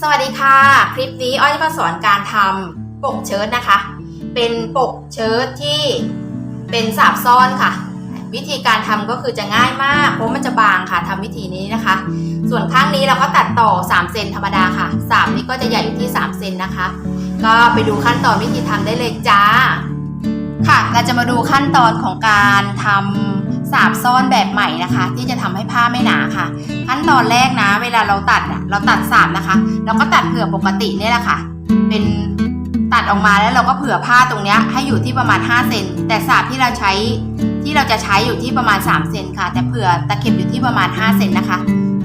สวัสดีค่ะ คลิปนี้อ้อยจะมาสอนการทำปกเชิ้ตนะคะ เป็นปกเชิ้ตที่เป็นสาบซ่อนค่ะ วิธีการทำก็คือจะง่ายมากเพราะมันจะบางค่ะทำวิธีนี้นะคะ ส่วนข้างนี้เราก็ตัดต่อ 3 เซนธรรมดาค่ะสามนี้ก็จะใหญ่อยู่ที่ 3 เซนนะคะ ก็ไปดูขั้นตอนวิธีทำได้เลยจ้า ค่ะเราจะมาดูขั้นตอนของการทำ สาบซ่อนแบบใหม่นะคะ ที่จะทำให้ผ้าไม่หนาค่ะ ขั้นตอนแรกนะ เวลาเราตัดเราตัดสาบนะคะ เราก็ตัดเผื่อปกติเนี่ยแหละค่ะ เป็นตัดออกมาแล้วเราก็เผื่อผ้าตรงเนี้ยให้อยู่ที่ประมาณ5เซนแต่สาบที่เราใช้ที่เราจะใช้อยู่ที่ประมาณ3เซนค่ะ แต่เผื่อตะเข็บอยู่ที่ประมาณ5เซนนะคะ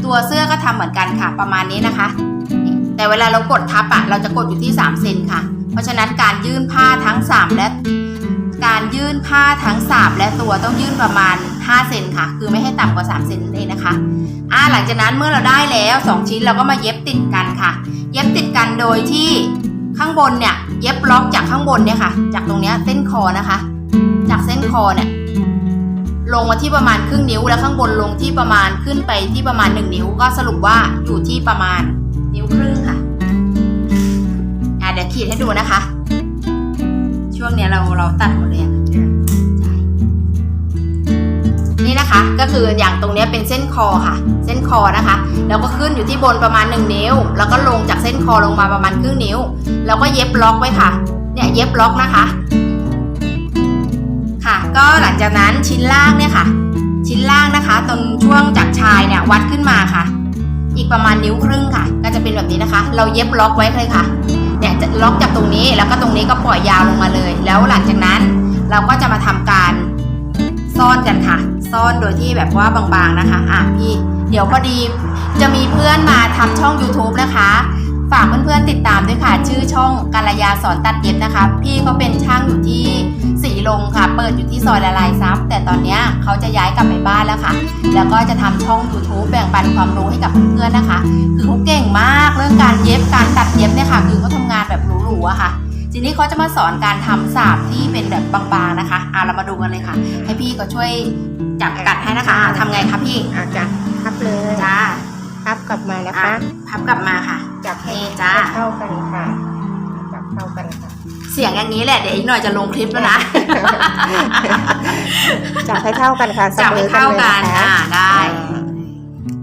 ตัวเสื้อก็ทำเหมือนกันค่ะ ประมาณนี้นะคะ แต่เวลาเรากดทับอะเราจะกดอยู่ที่3เซนค่ะ เพราะฉะนั้นการยื่นผ้าทั้งสามและการยื่นผ้าทั้งสาบและตัวต้องยื่นประมาณ 5เซนค่ะ คือไม่ให้ต่ำกว่า3เซนนั่นเองนะคะอ่าหลังจากนั้นเมื่อเราได้แล้ว 2 ชิ้นเราก็มาเย็บติดกันค่ะ เย็บติดกันโดยที่ข้างบนเนี่ยเย็บล็อกจากข้างบนเนี่ยค่ะ จากตรงเนี้ยเส้นคอนะคะ จากเส้นคอเนี่ยลงมาที่ประมาณครึ่งนิ้ว แล้วข้างบนลงที่ประมาณขึ้นไปที่ประมาณ 1 นิ้ว ก็สรุปว่าอยู่ที่ประมาณนิ้วครึ่งค่ะอ่าเดี๋ยวขีดให้ดูนะคะ ช่วงเนี้ยเราเราตัดหมดเลย นี่นะคะ ก็คืออย่างตรงนี้เป็นเส้นคอค่ะ เส้นคอนะคะ แล้วก็ขึ้นอยู่ที่บนประมาณ 1 นิ้ว แล้วก็ลงจากเส้นคอลงมาประมาณครึ่งนิ้ว แล้วก็เย็บล็อกไว้ค่ะ เนี่ยเย็บล็อกนะคะ ค่ะ ก็หลังจากนั้นชิ้นล่างเนี่ยค่ะ ชิ้นล่างนะคะ ตรงช่วงจากชายเนี่ยวัดขึ้นมาค่ะ อีกประมาณนิ้วครึ่งค่ะ ก็จะเป็นแบบนี้นะคะ เราเย็บล็อกไว้เลยค่ะ เนี่ยจะล็อกจากตรงนี้ แล้วก็ตรงนี้ก็ปล่อยยาวลงมาเลย แล้วหลังจากนั้นเราก็จะมาทำการ ซ่อนกันค่ะ ซ่อนโดยที่แบบว่าบางๆนะคะ อะพี่ เดี๋ยวพอดีจะมีเพื่อนมาทำช่อง YouTube นะคะ ฝากเพื่อนๆติดตามด้วยค่ะ ชื่อช่องกาลยาสอนตัดเย็บนะคะ พี่เขาเป็นช่างอยู่ที่สีลมค่ะ เปิดอยู่ที่ซอยละลายซับแต่ตอนนี้เขาจะย้ายกลับไปบ้านแล้วค่ะ แล้วก็จะทำช่อง YouTube แบ่งปันความรู้ให้กับเพื่อนๆนะคะ คือเขาเก่งมากเรื่องการเย็บการตัดเย็บเนี่ยค่ะ คือเขาทำงานแบบหรูๆอะค่ะ ทีนี้เขาจะมาสอนการทำสาบที่เป็นแบบบางๆนะคะอะเรามาดูกันเลยค่ะ ให้พี่เขาช่วยจับกัดให้นะคะอะทำไงคะพี่อาจะพับเลยจ้าพับกลับมานะอะคะ พับกลับมาค่ะ จับให้นี่จ้าให้เข้ากันค่ะ จับเข้ากันค่ะ เสียงอย่างนี้แหละเดี๋ยวอีกหน่อยจะลงคลิปแล้วนะ จับให้เท่ากันค่ะจับให้เข้ากันสมออ่าเลยะคะได้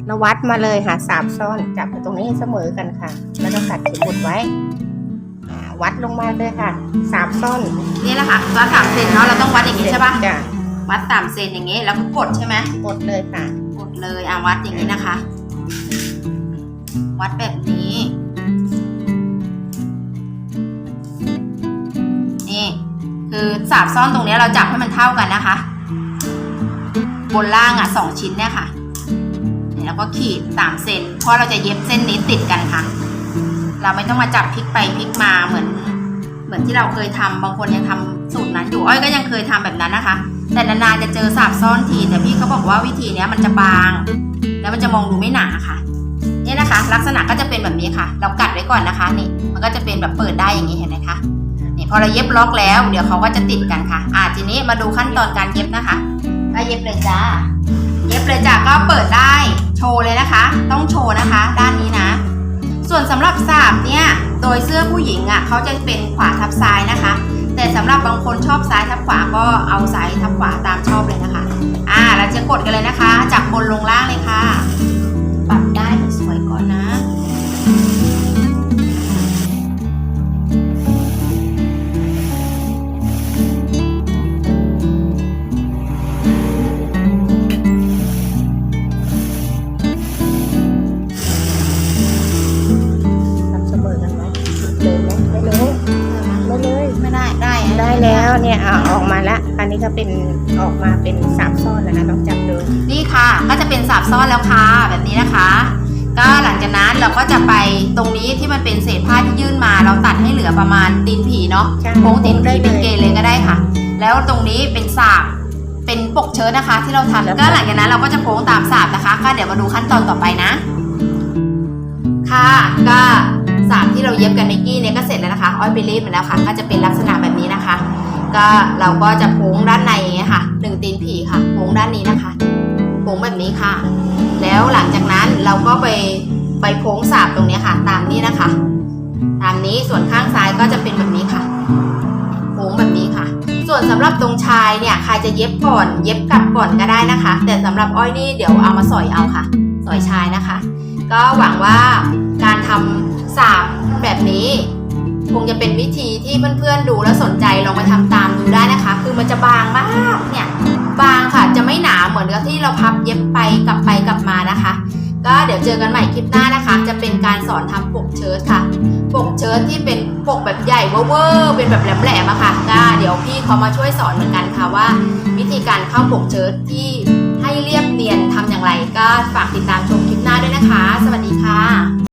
เราวัดมาเลยค่ะสามซ่อน จับตรงนี้เสมอกันค่ะ แล้วก็ตัดเข็มบุดไว้อ่า วัดลงมาเลยค่ะสามซ่อนนี่แหละค่ะวัดสามเซนเนาะเราต้องวัดอย่างนี้ใช่ปะจ้ะวัดสามเซนอย่างนี้แล้วก็กดใช่ไหมกดเลยค่ะ กดเลยอะวัดอย่างนี้นะคะ วัดแบบนี้ นี่ คือสาบซ่อนตรงเนี้ยเราจับให้มันเท่ากันนะคะ บนล่างอะสองชิ้นเนี่ยค่ะนี่แล้วก็ขีดสามเซนเพราะเราจะเย็บเส้นนี้ติดกันค่ะ เราไม่ต้องมาจับพลิกไปพลิกมาเหมือน เหมือนที่เราเคยทำบางคนยังทำสูตรนั้นอยู่อ้อยก็ยังเคยทำแบบนั้นนะคะ แต่นานๆจะเจอสาบซ่อนที แต่พี่เขาบอกว่าวิธีเนี้ยมันจะบาง แล้วมันจะมองดูไม่หนาค่ะนี่นะคะ ลักษณะก็จะเป็นแบบนี้ค่ะ เรากัดไว้ก่อนนะคะนี่มันก็จะเป็นแบบเปิดได้อย่างนี้เห็นไหมคะนี่พอเราเย็บล็อกแล้ว เดี๋ยวเขาก็จะติดกันค่ะ อ่าทีนี้มาดูขั้นตอนการเย็บนะคะก็เย็บเลยจ้าเย็บเลยจ้าก็เปิดได้โชว์เลยนะคะ ต้องโชว์นะคะ ด้านนี้นะ ส่วนสำหรับสาบเนี่ยโดยเสื้อผู้หญิงอะเขาจะเป็นขวาทับซ้ายนะคะ แต่สำหรับบางคนชอบซ้ายทับขวาก็เอาซ้ายทับขวาตามชอบเลยนะคะ อ่าเราจะกดกันเลยนะคะ จากบนลงล่างเลยค่ะ ได้ได้อะได้แล้วเนี่ยเอาออกมาแล้วอันนี้ก็เป็นออกมาเป็นสามซ่อนแล้วนะลองจับดูนี่ค่ะ ก็จะเป็นสาบซ่อนแล้วค่ะแบบนี้นะคะ ก็หลังจากนั้นเราก็จะไปตรงนี้ที่มันเป็นเศษผ้าที่ยื่นมาเราตัดให้เหลือประมาณตีนผีเนาะใช่โค้งตีนผีได้เป็นเลยเกณฑ์เลยก็ได้ค่ะ แล้วตรงนี้เป็นสาบเป็นปกเชิ้ตนะคะ ที่เราทำแล้วก็หลังจากนั้นเราก็จะโค้งตามสาบนะคะ ก็เดี๋ยวมาดูขั้นตอนต่อไปนะ ค่ะก็ สาบที่เราเย็บกันในกี้เนี่ยก็เสร็จแล้วนะคะอ้อยไปรีดมาแล้วค่ะ ก็จะเป็นลักษณะแบบนี้นะคะ ก็เราก็จะโค้งด้านในอย่างเงี้ยค่ะหนึ่งตีนผีค่ะโค้งด้านนี้นะคะโค้งแบบนี้ค่ะ แล้วหลังจากนั้นเราก็ไปใบโพงสาบตรงนี้ค่ะ ตามนี้นะคะ ตามนี้ส่วนข้างซ้ายก็จะเป็นแบบนี้ค่ะโค้งแบบนี้ค่ะ ส่วนสำหรับตรงชายเนี่ยใครจะเย็บก่อน เย็บกลับก่อนก็ได้นะคะ แต่สำหรับอ้อยนี่เดี๋ยวเอามาสอยเอาค่ะ สอยชายนะคะ ก็หวังว่าการทำสา บแบบนี้ คงจะเป็นวิธีที่เพื่อนๆดูแล้วสนใจลองไปทำตามดูได้นะคะ คือมันจะบางมากเนี่ยบางค่ะจะไม่หนาเหมือนกับที่เราพับเย็บไปกลับไปกลับมานะคะ ก็เดี๋ยวเจอกันใหม่คลิปหน้านะคะ จะเป็นการสอนทำปกเชิ้ตค่ะ ปกเชิ้ตที่เป็นปกแบบใหญ่เวอร์เป็นแบบแหลมๆอะค่ะก็เดี๋ยวพี่เขามาช่วยสอนเหมือนกันค่ะว่า วิธีการเข้าปกเชิ้ตที่ให้เรียบเนียนทำอย่างไร ก็ฝากติดตามชมคลิปหน้าด้วยนะคะ สวัสดีค่ะ